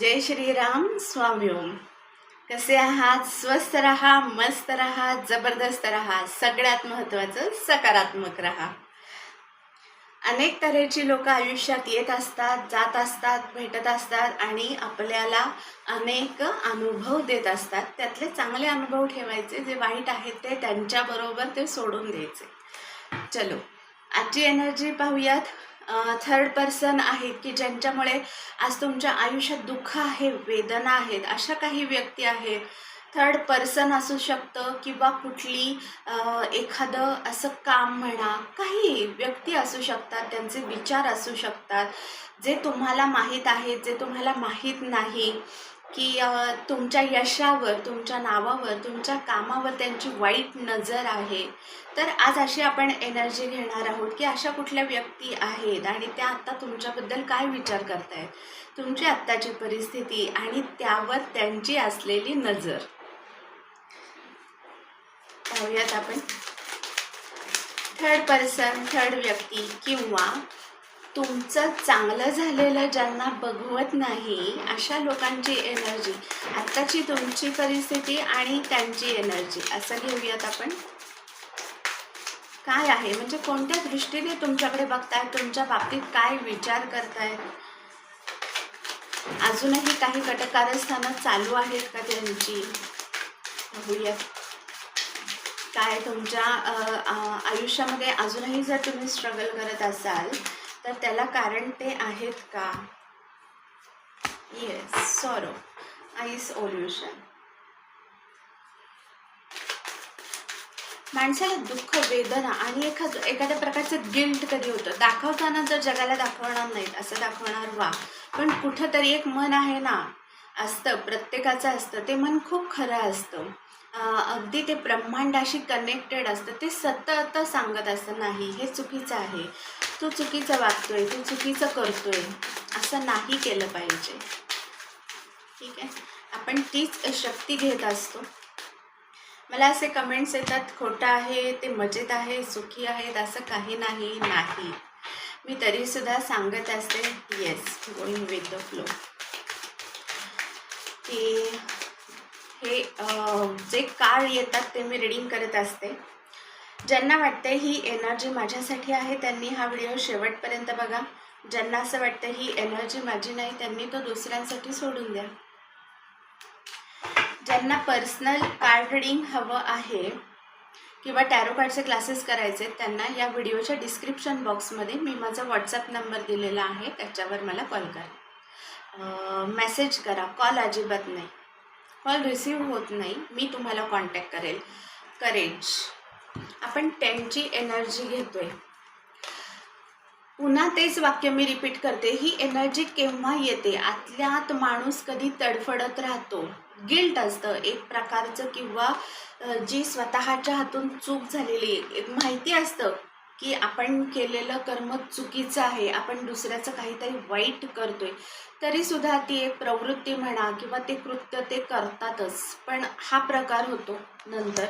जय श्रीराम स्वामी ओम. कसे आहात? स्वस्त रहा मस्त रहा जबरदस्त रहा सगळ्यात महत्त्वाचं सकारात्मक रहा. अनेक तऱ्हेची लोक आयुष्यात येत असतात जात असतात भेटत असतात आणि आपल्याला अनेक अनुभव देत असतात. त्यातले चांगले अनुभव ठेवायचे जे वाईट आहेत ते त्यांच्याबरोबर ते सोडून द्यायचे. चलो आजची एनर्जी पाहूयात. थर्ड पर्सन आहेत की ज्यांच्यामुळे आज तुमच्या आयुष्यात दुःख आहे वेदना आहेत अशा काही व्यक्ती आहेत. थर्ड पर्सन असू शकतं किंवा कुठली एखादं असं काम म्हणा काही व्यक्ती असू शकतात त्यांचे विचार असू शकतात. जे तुम्हाला माहीत आहेत जे तुम्हाला माहीत नाही की तुमच्या यशावर तुमच्या नावावर तुमच्या कामावर त्यांची वाईट नजर आहे. तर आज अशी आपण एनर्जी घेणार आहोत की अशा कुठल्या व्यक्ती आहेत आणि त्या आत्ता तुमच्याबद्दल काय विचार करतायत? तुमची आत्ताची परिस्थिती आणि त्यावर त्यांची असलेली नजर. पाहूयात आपण. थर्ड पर्सन थर्ड व्यक्ती किंवा तुमचं चांगलं झालेलं ज्यांना बघवत नाही अशा लोकांची एनर्जी आत्ताची तुमची परिस्थिती आणि त्यांची एनर्जी असं घेऊयात आपण. काय आहे? म्हणजे कोणत्या दृष्टीने तुमच्याकडे बघतायत तुमच्या बाबतीत काय विचार करतायत अजूनही काही कटकारस्थानं चालू आहेत का त्यांची? बघूयात काय तुमच्या आयुष्यामध्ये अजूनही जर तुम्ही स्ट्रगल करत असाल तर त्याला कारण ते आहेत का? येस सॉरो आईस ओल्युशन माणसाला दुःख वेदना आणि एखाद एखाद्या प्रकारचं गिल्ट कधी होतं? दाखवताना जर जगाला दाखवणार नाहीत असं दाखवणार वा. पण कुठंतरी एक मन आहे ना? असतं प्रत्येकाचं असतं. ते मन खूप खरं असतं. अगदी ते ब्रह्मांडाशी कनेक्टेड असतं. ते सतत सांगत असतं नाही हे चुकीचं आहे. तू चुकीचं वागतोय तू चुकीचं करतोय. असं नाही केलं पाहिजे. ठीक आहे? आपण तीच शक्ती घेत असतो. मला असे कमेंट्स येतात खोटं आहे ते मजेत आहे सुखी आहेत असं काही नाही नाही. मी तरीसुद्धा सांगत असते yes going with the flow की हे जे काळ येतात ते मी रिडिंग करत असते. ज्यांना वाटते ही एनर्जी माझ्यासाठी आहे त्यांनी हा व्हिडिओ शेवटपर्यंत बघा. ज्यांना असं वाटतं ही एनर्जी माझी नाही त्यांनी तो दुसऱ्यांसाठी सोडून द्या. ज्यांना पर्सनल कार्ड रिडिंग हवं आहे किंवा टॅरो कार्डचे क्लासेस करायचे त्यांना या व्हिडिओच्या डिस्क्रिप्शन बॉक्समध्ये मी माझा व्हॉट्सअप नंबर दिलेला आहे त्याच्यावर मला कॉल करा. मेसेज करा. कॉल अजिबात नाही. कॉल रिसीव होत नाही मी तुम्हाला कॉन्टॅक्ट करेल. करेज आपण टेनची एनर्जी घेतोय. पुन्हा तेच वाक्य मी रिपीट करते. ही एनर्जी केव्हा येते? आतल्या आत माणूस कधी तडफडत राहतो. गिल्ट असतं. एक प्रकारचं किंवा जी स्वतःच्या हातून चूक झालेली एक माहिती असतं. की आपण केलेलं कर्म चुकीचं आहे आपण दुसऱ्याचं काहीतरी वाईट करतोय तरीसुद्धा ती एक प्रवृत्ती म्हणा किंवा ते कृत्य ते करतातच. पण हा प्रकार होतो नंतर.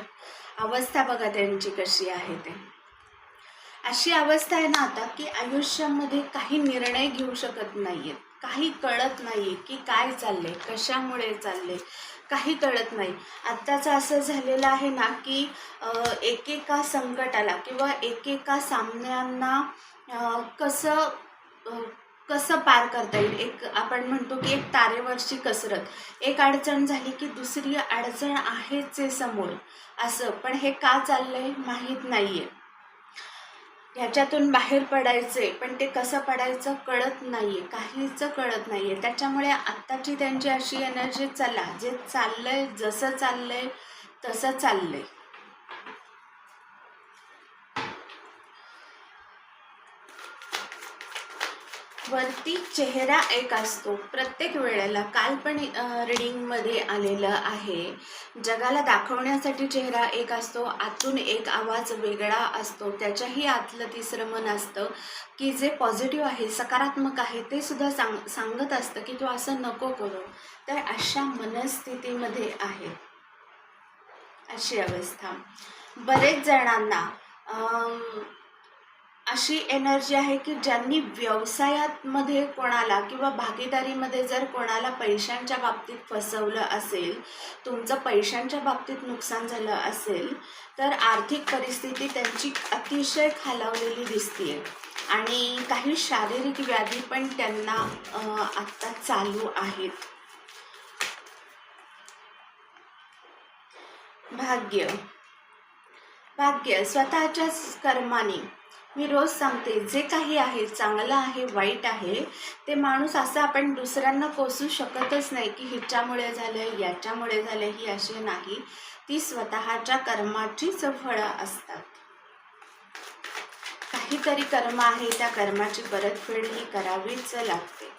अवस्था बघा त्यांची कशी आहे ते. अशी अवस्था आहे ना आता की आयुष्यामध्ये काही निर्णय घेऊ शकत नाहीयेत काही कळत नाही की काय चाललंय कशामुळे चाललंय काही कळत नाही. आत्ताचं असं झालेलं आहे ना की एकेका संकटाला किंवा एकेका सामन्यांना कसं कसं पार करता येईल? एक आपण म्हणतो की एक तारेवरची कसरत. एक अडचण झाली की दुसरी अडचण आहेच आहे समोर. असं. पण हे का चाललं आहे माहीत नाही आहे ह्याच्यातून बाहेर पडायचे पण ते कसं पडायचं कळत नाही आहे काहीच कळत नाही आहे त्याच्यामुळे आत्ताची त्यांची अशी एनर्जी चला जे चाललं आहे जसं चाललं आहे तसं चाललं आहे वरती चेहरा एक असतो. प्रत्येक वेळेला काल पण रिडिंगमध्ये आलेलं आहे. जगाला दाखवण्यासाठी चेहरा एक असतो आतून एक आवाज वेगळा असतो. त्याच्याही आतलं तिसरं मन असतं की जे पॉझिटिव्ह आहे सकारात्मक आहे ते सुद्धा सांग सांगत असतं की तू असं नको करू. तर अशा मनस्थितीमध्ये आहे. अशी अवस्था. बरेच जणांना अशी एनर्जी आहे की ज्यांनी व्यवसायामध्ये कोणाला किंवा भागीदारीमध्ये जर कोणाला पैशांच्या बाबतीत फसवलं असेल तुमचं पैशांच्या बाबतीत नुकसान झालं असेल तर आर्थिक परिस्थिती त्यांची अतिशय खालावलेली दिसते आणि काही शारीरिक व्याधी पण त्यांना आत्ता चालू आहेत. भाग्य. भाग्य. स्वतःच्याच कर्माने. मी रोज सांगते जे काही आहे चांगलं आहे वाईट आहे ते माणूस असं आपण दुसऱ्यांना कोसू शकतच नाही की हिच्यामुळे झालं याच्यामुळे झालं ही अशी नाही. ती स्वतःच्या कर्माचीच फळं असतात. काहीतरी कर्म आहे त्या कर्माची परतफेड ही करावीच लागते.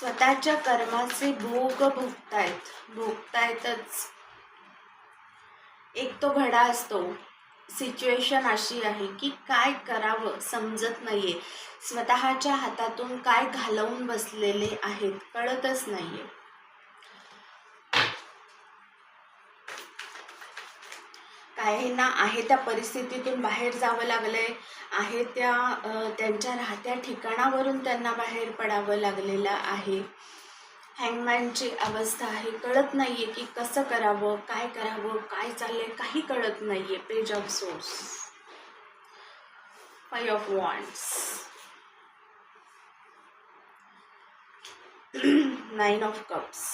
स्वतःच्या कर्माचे भोग भोगतायत भोगतायतच. एक तो घडा असतो सिच्युएशन अशी आहे की काय करावं समजत नाहीये. स्वतःच्या हातातून काय घालवून बसलेले आहेत कळतच नाहीये. काहींना आहे त्या परिस्थितीतून बाहेर जावं लागलंय. आहे त्या त्यांच्या राहत्या ठिकाणावरून त्यांना बाहेर पडावं लागलेलं आहे. हँगमॅनची अवस्था आहे. कळत नाहीये की कसं करावं काय करावं काय चाललंय काही कळत नाहीये. Page of swords five of wands nine of cups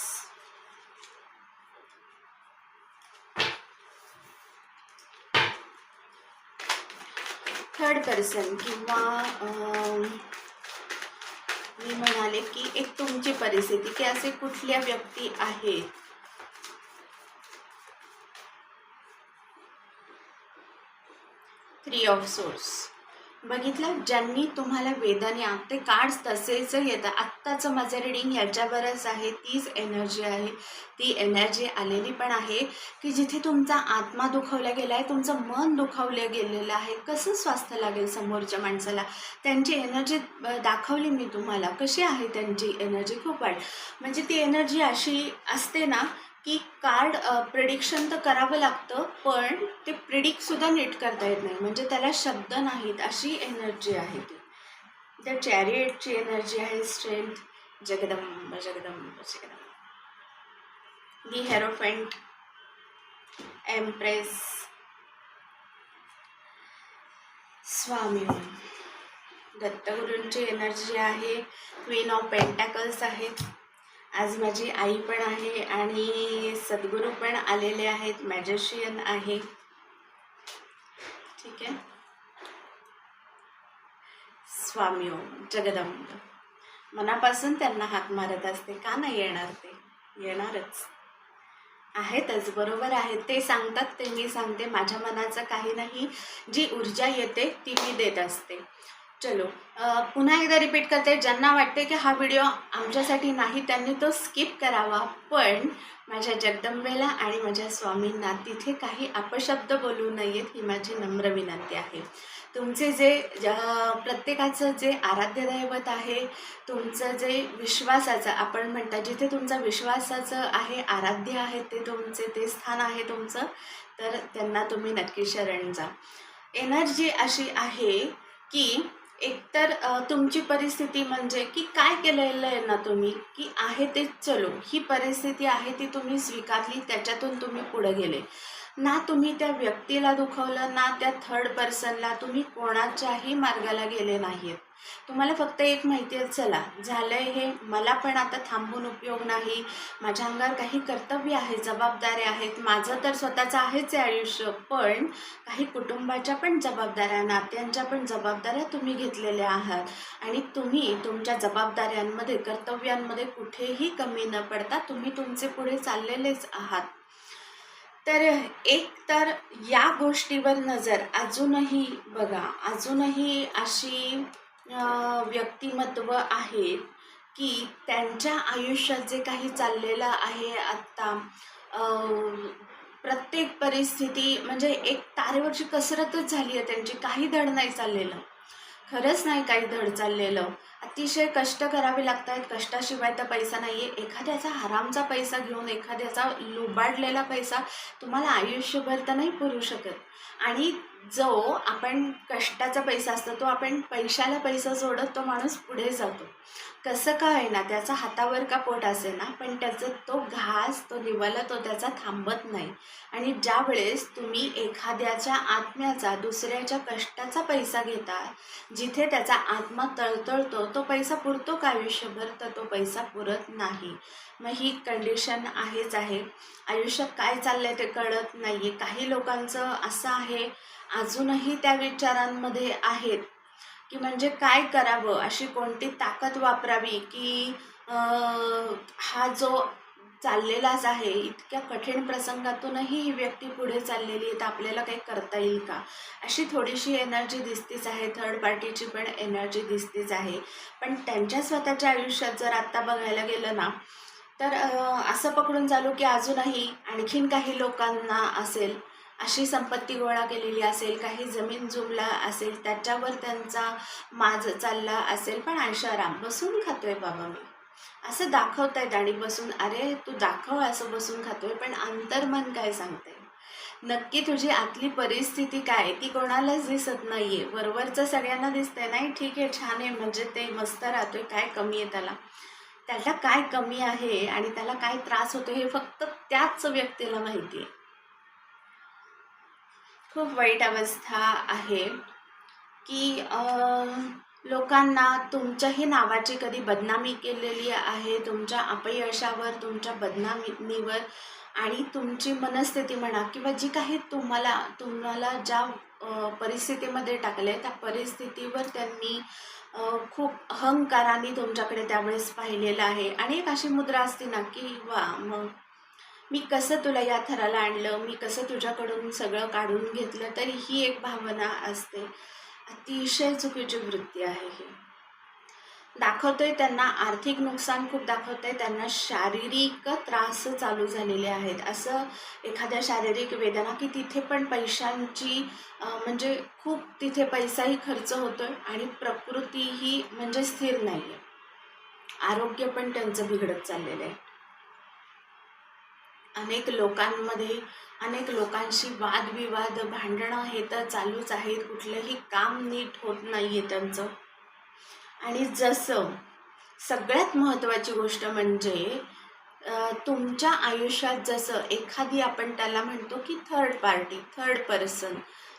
third person किंवा मी म्हणाले की एक तुमची परिस्थिती की असे कुठल्या व्यक्ती आहेत? थ्री ऑफ सोर्स बघितलं ज्यांनी तुम्हाला वेदना ते कार्ड्स तसेच येतात आत्ताचं माझं रिडिंग याच्यावरच आहे. तीच एनर्जी आहे. ती एनर्जी आलेली पण आहे की जिथे तुमचा आत्मा दुखवला गेला आहे तुमचं मन दुखावलं गेलेलं आहे. कसं स्वास्थ्य लागेल समोरच्या माणसाला? त्यांची एनर्जी दाखवली मी तुम्हाला. कशी आहे त्यांची एनर्जी खूप वाईट. म्हणजे ती एनर्जी अशी असते ना कार्ड प्रिडिक्शन तर करावं लागतं पण ते प्रिडिक्टसुद्धा नीट करता येत नाही. म्हणजे त्याला शब्द नाहीत अशी एनर्जी आहे ती. त्या चॅरिएटची एनर्जी आहे strength Jagdamb Jagdamb Jagdamb. The hierophant empress Swami दत्तगुरूंची एनर्जी आहे क्वीन ऑफ पेंटॅकल्स आहेत. आज माझी आई पण आहे आणि सद्गुरू पण आलेले आहेत मॅजिशियन आहे. ठीक आहे? स्वामी ओम जगदंब. मनापासून त्यांना हाक मारत असते का नाही येणार ते? येणारच. आहेतच बरोबर आहेत. ते सांगतात ते मी सांगते. माझ्या मनाचं काही नाही. जी ऊर्जा येते ती मी देत असते. चलो पुन्हा एकदा रिपीट करते. ज्यांना वाटते की हा व्हिडिओ आमच्यासाठी नाही त्यांनी तो स्किप करावा. पण माझ्या जगदंबेला आणि माझ्या स्वामींना तिथे काही अपशब्द बोलू नयेत ही माझी नम्र विनंती आहे. तुमचे जे ज- प्रत्येकाचं जे आराध्य दैवत आहे तुमचं जे विश्वासाचं आपण म्हणता जिथे तुमचं विश्वासाचं आहे आराध्य आहे ते तुमचे ते स्थान आहे तुमचं तर त्यांना तुम्ही नक्की शरण जा. एनर्जी अशी आहे की एकतर तुमची परिस्थिती म्हणजे की काय केलेलं आहे ना तुम्ही की आहे ते चलो ही परिस्थिती आहे ती तुम्ही स्वीकारली त्याच्यातून तुम्ही पुढे गेले. ना तुम्ही त्या व्यक्तीला दुखवलं ना त्या थर्ड पर्सनला तुम्ही कोणाच्याही मार्गाला गेले नाहीत तुम्हाला फक्त एक माहिती आहे चला. झालंय हे. मला पण आता थांबून उपयोग नाही. माझ्या अंगावर काही कर्तव्य आहे जबाबदाऱ्या आहेत. माझं तर स्वतःचं आहेच आहे आयुष्य पण काही कुटुंबाच्या पण जबाबदाऱ्या नात्यांच्या पण जबाबदाऱ्या तुम्ही घेतलेल्या आहात. आणि तुम्ही तुमच्या जबाबदाऱ्यांमध्ये कर्तव्यांमध्ये कुठेही कमी न पडता तुम्ही तुमचे पुढे चाललेलेच आहात. तर एक तर या गोष्टीवर नजर. अजूनही बघा अजूनही अशी व्यक्तिमत्व आहेत की त्यांच्या आयुष्यात जे काही चाललेलं आहे आत्ता प्रत्येक परिस्थिती म्हणजे एक तारेवरची कसरतच झाली आहे. त्यांची काही धड नाही चाललेलं. खरंच नाही काही धड चाललेलं. अतिशय कष्ट करावे लागत आहेत कष्टाशिवाय तर पैसा नाही आहे एखाद्याचा हरामचा पैसा घेऊन एखाद्याचा लुबाडलेला पैसा तुम्हाला आयुष्यभर तर नाही पुरू शकत. आणि जो आपण कष्टाचा पैसा असतो तो आपण पैशाला पैसा जोडत तो माणूस पुढे जातो. कसं का ना त्याचा हातावर का पोट असे ना पण त्याचं तो घास तो निवाला तो त्याचा थांबत नाही. आणि ज्या वेळेस तुम्ही एखाद्याच्या आत्म्याचा दुसऱ्याच्या कष्टाचा पैसा घेता जिथे त्याचा आत्मा तळतळतो तो पैसा पुरतो का आयुष्यभर? तर तो पैसा पुरत नाही. मग ही कंडिशन आहेच आहे. आयुष्यात काय चाललंय ते कळत नाही आहे काही लोकांचं असं आहे अजूनही त्या विचारांमध्ये आहेत की म्हणजे काय करावं? अशी कोणती ताकद वापरावी? की हा जो चाललेलाच आहे. इतक्या कठीण प्रसंगातूनही ही व्यक्ती पुढे चाललेली आहे तर आपल्याला काही करता येईल का? अशी थोडीशी एनर्जी दिसतीच आहे. थर्ड पार्टीची पण एनर्जी दिसतीच आहे. पण त्यांच्या स्वतःच्या आयुष्यात जर आत्ता बघायला गेलं ना तर असं पकडून चालू की अजूनही आणखीन काही लोकांना असेल अशी संपत्ती गोळा केलेली असेल काही जमीन जुमला असेल त्याच्यावर त्यांचा माज चालला असेल पण आयशाराम बसून खातोय बाबा मी. असं दाखवतायत आणि बसून अरे तू दाखव असं बसून खातोय पण अंतर्मन काय सांगते नक्की तुझी आतली परिस्थिती काय ती कोणालाच दिसत नाहीये. वरवरचं सगळ्यांना दिसतंय नाही ठीक आहे छान आहे म्हणजे ते मस्त राहतोय काय कमी आहे त्याला? त्याला काय कमी आहे आणि त्याला काय त्रास होतो हे फक्त त्याच व्यक्तीला माहिती आहे. खूप वाईट अवस्था आहे की आ... लोकांना तुमच्याही नावाची कधी बदनामी केलेली आहे तुमच्या अपयशावर तुमच्या बदनामीवर आणि तुमची मनस्थिती म्हणा किंवा जी काही तुम्हाला तुम्हाला ज्या परिस्थितीमध्ये परिस्थितीमध्ये टाकले त्या परिस्थितीवर त्यांनी खूप अहंकाराने तुमच्याकडे त्यावेळेस पाहिलेलं आहे. आणि एक अशी मुद्रा असते ना की वा मग मी कसं तुला या थराला आणलं? मी कसं तुझ्याकडून सगळं काढून घेतलं? तरी ही एक भावना असते. अतिशय चुकीची वृत्ती आहे ही. दाखवतोय त्यांना आर्थिक नुकसान खूप दाखवतंय त्यांना शारीरिक त्रास चालू झालेले आहेत. असं एखाद्या शारीरिक वेदना की तिथे पण पैशांची म्हणजे खूप तिथे पैसाही खर्च होतोय आणि प्रकृतीही म्हणजे स्थिर नाही आहे आरोग्य पण त्यांचं बिघडत चाललेलं आहे. अनेक लोकांमध्ये अनेक लोकांशी वादविवाद भांडणं हे तर चालूच आहेत. कुठलंही काम नीट होत नाही आहे त्यांचं. आणि जसं सगळ्यात महत्त्वाची गोष्ट म्हणजे तुमच्या आयुष्यात जसं एखादी आपण त्याला म्हणतो की थर्ड पार्टी थर्ड पर्सन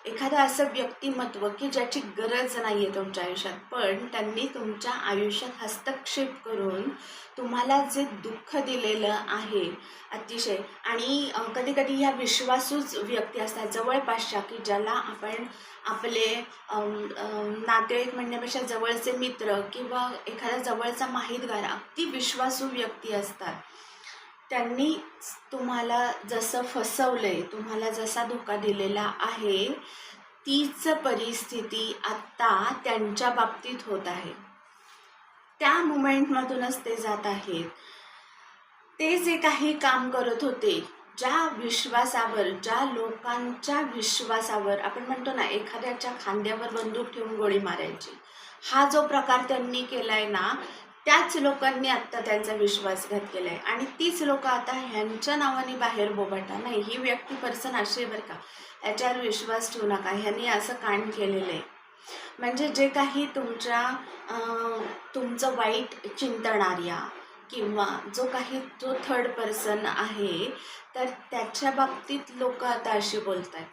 एखादं असं व्यक्तिमत्व की ज्याची गरज नाही आहे तुमच्या आयुष्यात पण त्यांनी तुमच्या आयुष्यात हस्तक्षेप करून तुम्हाला जे दुःख दिलेलं आहे अतिशय आणि कधी कधी ह्या विश्वासूच व्यक्ती असतात जवळपासच्या की ज्याला आपण आपले नातेवाईक म्हणण्यापेक्षा जवळचे मित्र किंवा एखादा जवळचा माहितगार अगदी विश्वासू व्यक्ती असतात. त्यांनी तुम्हाला जसं फसवलंय तुम्हाला जसा धोका दिलेला आहे तीच परिस्थिती आत्ता त्यांच्या बाबतीत होत आहे. त्या मुमेंटमधूनच ते जात आहेत. ते जे काही काम करत होते ज्या विश्वासावर ज्या लोकांच्या विश्वासावर आपण म्हणतो ना एखाद्याच्या खांद्यावर बंदूक ठेवून गोळी मारायची हा जो प्रकार त्यांनी केला आहे ना त्याच लोकांनी आत्ता त्यांचा विश्वासघात केला आहे आणि तीच लोक आता ह्यांच्या नावाने बाहेर बोबाटा नाही ही व्यक्ती पर्सन अशी आहे बरं का. याच्यावर विश्वास ठेवू नका. ह्यांनी असं कांड केलेलं आहे म्हणजे जे काही तुमच्या तुमचं वाईट चिंतणाऱ्या किंवा जो काही जो थर्ड पर्सन आहे तर त्याच्या बाबतीत लोक आता अशी बोलत आहेत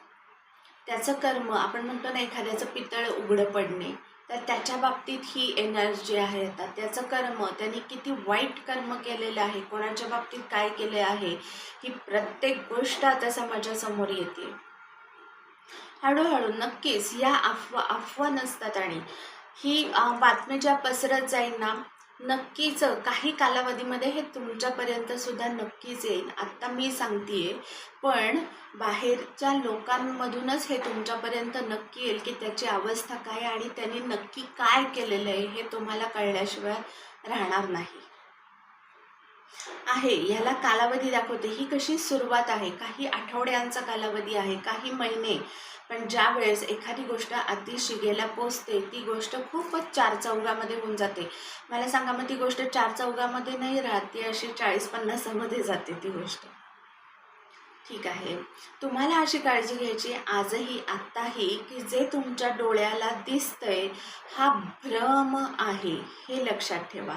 त्याचं कर्म आपण म्हणतो ना एखाद्याचं पितळ उघडं पडणे. तर त्याच्या बाबतीत ही एनर्जी आहे आता त्याचं कर्म त्यांनी किती वाईट कर्म केलेलं आहे कोणाच्या बाबतीत काय केले आहे ही प्रत्येक गोष्ट आता समाजासमोर येते. हळूहळू नक्कीच या अफवा अफवा नसतात आणि ही बातमी ज्या पसरत जाईल ना नक्कीच काही कालावधीमध्ये हे तुमच्यापर्यंत सुद्धा नक्कीच येईल. आत्ता मी सांगतेय पण बाहेरच्या लोकांमधूनच हे तुमच्यापर्यंत नक्की येईल की त्याची अवस्था काय आणि त्यांनी नक्की काय केलेलं आहे हे तुम्हाला कळल्याशिवाय राहणार नाही. आहे ह्याला कालावधी दाखवते. ही कशी सुरुवात आहे? काही आठवड्यांचा कालावधी आहे काही महिने. पण ज्या वेळेस एखादी गोष्ट अति शिगेला पोचते ती गोष्ट खूपच चार चौघामध्ये होऊन जाते. मला सांगा मग ती गोष्ट चार चौघामध्ये नाही राहत ती अशी चाळीस पन्नासामध्ये जाते ती गोष्ट. ठीक आहे. तुम्हाला अशी काळजी घ्यायची आजही आत्ताही की जे तुमच्या डोळ्याला दिसतंय हा भ्रम आहे हे लक्षात ठेवा.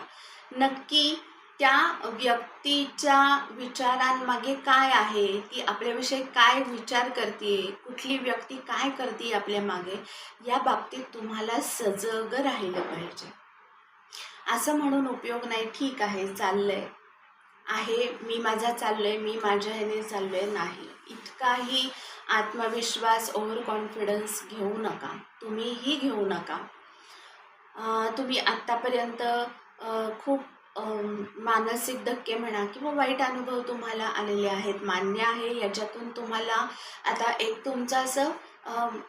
नक्की त्या व्यक्तीच्या विचारांमागे काय आहे? ती आपल्याविषयी काय विचार करते कुठली व्यक्ती काय करते आपल्या मागे? या बाबतीत तुम्हाला सजग राहिलं पाहिजे. असं म्हणून उपयोग नाही. ठीक आहे चाललंय. आहे मी माझा चाललोय मी माझ्या ह्याने चाललोय. नाही. इतकाही आत्मविश्वास ओव्हर कॉन्फिडन्स घेऊ नका. तुम्हीही घेऊ नका. तुम्ही आत्तापर्यंत खूप मानसिक धक्के म्हणा किंवा वाईट अनुभव तुम्हाला आलेले आहेत मान्य आहे. याच्यातून तुम्हाला आता एक तुमचं असं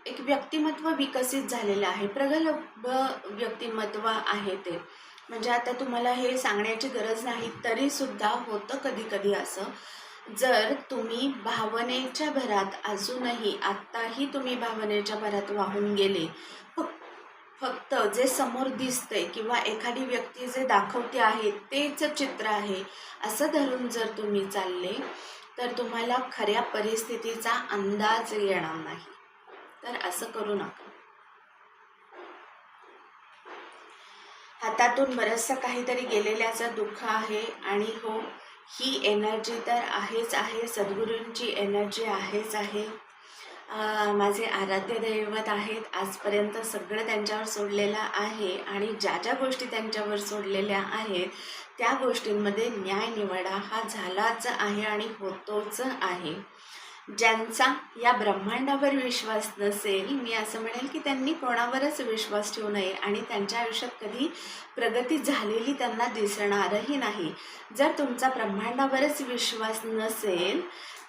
एक व्यक्तिमत्व विकसित झालेलं आहे. प्रगल्भ व्यक्तिमत्व आहे ते. म्हणजे आता तुम्हाला हे सांगण्याची गरज नाही तरीसुद्धा होतं कधी कधी असं. जर तुम्ही भावनेच्या भरात अजूनही आत्ताही तुम्ही भावनेच्या भरात वाहून गेले फक्त फक्त जे समोर दिसतंय किंवा एखादी व्यक्ती जे दाखवते आहे तेच चित्र आहे असं धरून जर तुम्ही चालले तर तुम्हाला खऱ्या परिस्थितीचा अंदाज येणार नाही. तर असं करू नका. हातातून बरंचसं काहीतरी गेलेल्याचं दुःख आहे आणि हो ही एनर्जी तर आहेच आहे सद्गुरूंची एनर्जी आहेच आहे. माझे आराध्य दैवत आहेत. आजपर्यंत सगळं त्यांच्यावर सोडलेलं आहे आणि ज्या ज्या गोष्टी त्यांच्यावर सोडलेल्या आहेत त्या गोष्टींमध्ये न्याय निवडा हा झालाच आहे आणि होतोच आहे. ज्यांचा या ब्रह्मांडावर विश्वास नसेल मी असं म्हणेल की त्यांनी कोणावरच विश्वास ठेवू नये आणि त्यांच्या आयुष्यात कधी प्रगती झालेली त्यांना दिसणारही नाही. जर तुमचा ब्रह्मांडावरच विश्वास नसेल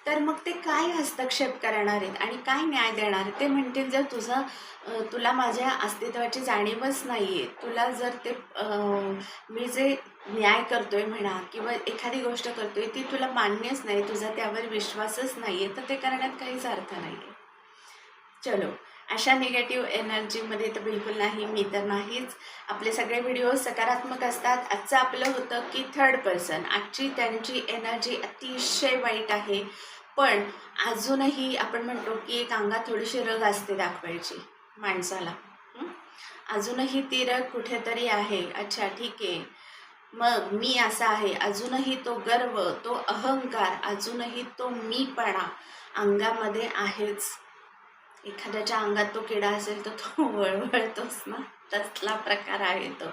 तर मग ते काय हस्तक्षेप करणार आहेत आणि काय न्याय देणार आहेत? ते म्हणतील जर तुझं तुला माझ्या अस्तित्वाची जाणीवच नाही आहे तुला जर ते मी जे न्याय करतोय म्हणा किंवा एखादी गोष्ट करतोय ती तुला मान्यच नाही तुझा त्यावर विश्वासच नाही आहे तर ते करण्यात काहीच अर्थ नाही आहे चलो अशा निगेटिव्ह एनर्जीमध्ये तर बिलकुल नाही मी तर नाहीच. आपले सगळे व्हिडिओ सकारात्मक असतात. आजचं आपलं होतं की थर्ड पर्सन आजची त्यांची एनर्जी अतिशय वाईट आहे. पण अजूनही आपण म्हणतो की एक अंगात थोडीशी रग असते दाखवायची माणसाला. अजूनही ती रग कुठेतरी आहे. अच्छा ठीक आहे. मग मी असा आहे. अजूनही तो गर्व तो अहंकार अजूनही तो मीपणा अंगामध्ये आहेच. एखाद्याच्या अंगात तो किडा असेल तर तो वळवळतोच ना. तसला प्रकार आहे तो.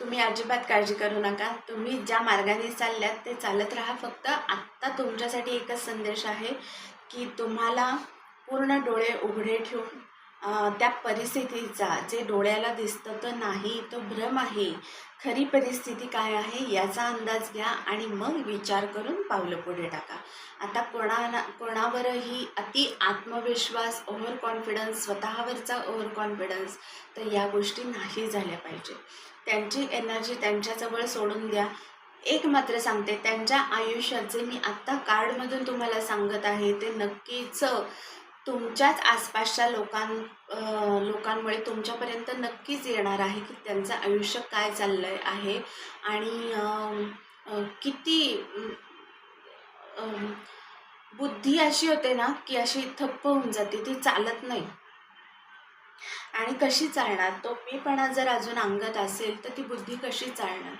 तुम्ही अजिबात काळजी करू नका. तुम्ही ज्या मार्गाने चालल्यात ते चालत राहा. फक्त आत्ता तुमच्यासाठी एकच संदेश आहे की तुम्हाला पूर्ण डोळे उघडे ठेवून त्या परिस्थितीचा जे डोळ्याला दिसतं तर नाही तो भ्रम आहे. खरी परिस्थिती काय आहे याचा अंदाज घ्या आणि मग विचार करून पावलं पुढे टाका. आता कोणा कोणावरही अति आत्मविश्वास ओव्हर कॉन्फिडन्स स्वतःवरचा ओव्हर कॉन्फिडन्स तर या गोष्टी नाही झाल्या पाहिजे. त्यांची एनर्जी त्यांच्याजवळ सोडून द्या. एक मात्र सांगते त्यांच्या आयुष्यात जे मी आत्ता कार्डमधून तुम्हाला सांगत आहे ते नक्कीच तुमच्याच आसपासच्या लोकां लोकांमुळे तुमच्यापर्यंत नक्कीच येणार आहे की त्यांचं आयुष्य काय चाललं आहे. आणि किती बुद्धी अशी होते ना की अशी थप्प होऊन जाते ती चालत नाही. आणि कशी चालणार? तो मीपणा जर अजून अंगत असेल तर ती बुद्धी कशी चालणार?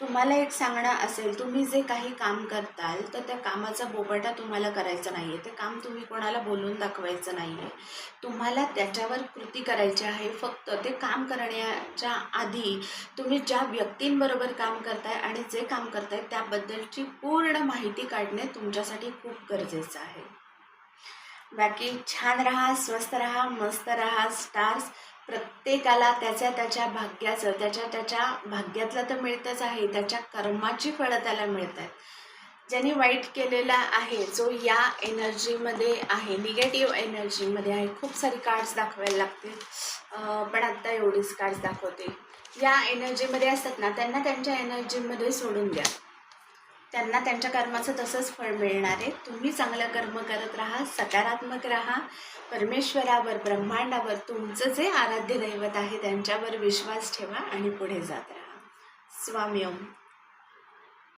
तुम्हाला एक सांगणं असेल तुम्ही जे काही काम करताल तर त्या कामाचा बोबटा तुम्हाला करायचा नाही आहे ते काम तुम्ही कोणाला बोलून दाखवायचं नाही आहे तुम्हाला त्याच्यावर कृती करायची आहे. फक्त ते काम करण्याच्या आधी तुम्ही ज्या व्यक्तींबरोबर काम करताय आणि जे काम करताय त्याबद्दलची पूर्ण माहिती काढणे तुमच्यासाठी खूप गरजेचं आहे. बाकी छान राहा स्वस्त राहा मस्त राहा स्टार्स प्रत्येकाला त्याच्या त्याच्या भाग्याचं त्याच्या त्याच्या भाग्यातलं तर मिळतंच आहे. त्याच्या कर्माची फळं त्याला मिळत आहेत ज्यांनी वाईट केलेला आहे जो या एनर्जीमध्ये आहे निगेटिव्ह एनर्जीमध्ये आहे. खूप सारी कार्ड्स दाखवायला लागतील. पण आत्ता एवढीच कार्ड्स दाखवते. या एनर्जीमध्ये असतात ना त्यांना त्यांच्या एनर्जीमध्ये सोडून द्या. त्यांना त्यांच्या कर्माचं तसंच फळ मिळणार आहे. तुम्ही चांगलं कर्म करत राहा सकारात्मक राहा. परमेश्वरावर ब्रह्मांडावर तुमचं जे आराध्य दैवत आहे त्यांच्यावर विश्वास ठेवा आणि पुढे जात राहा. स्वामी ओम.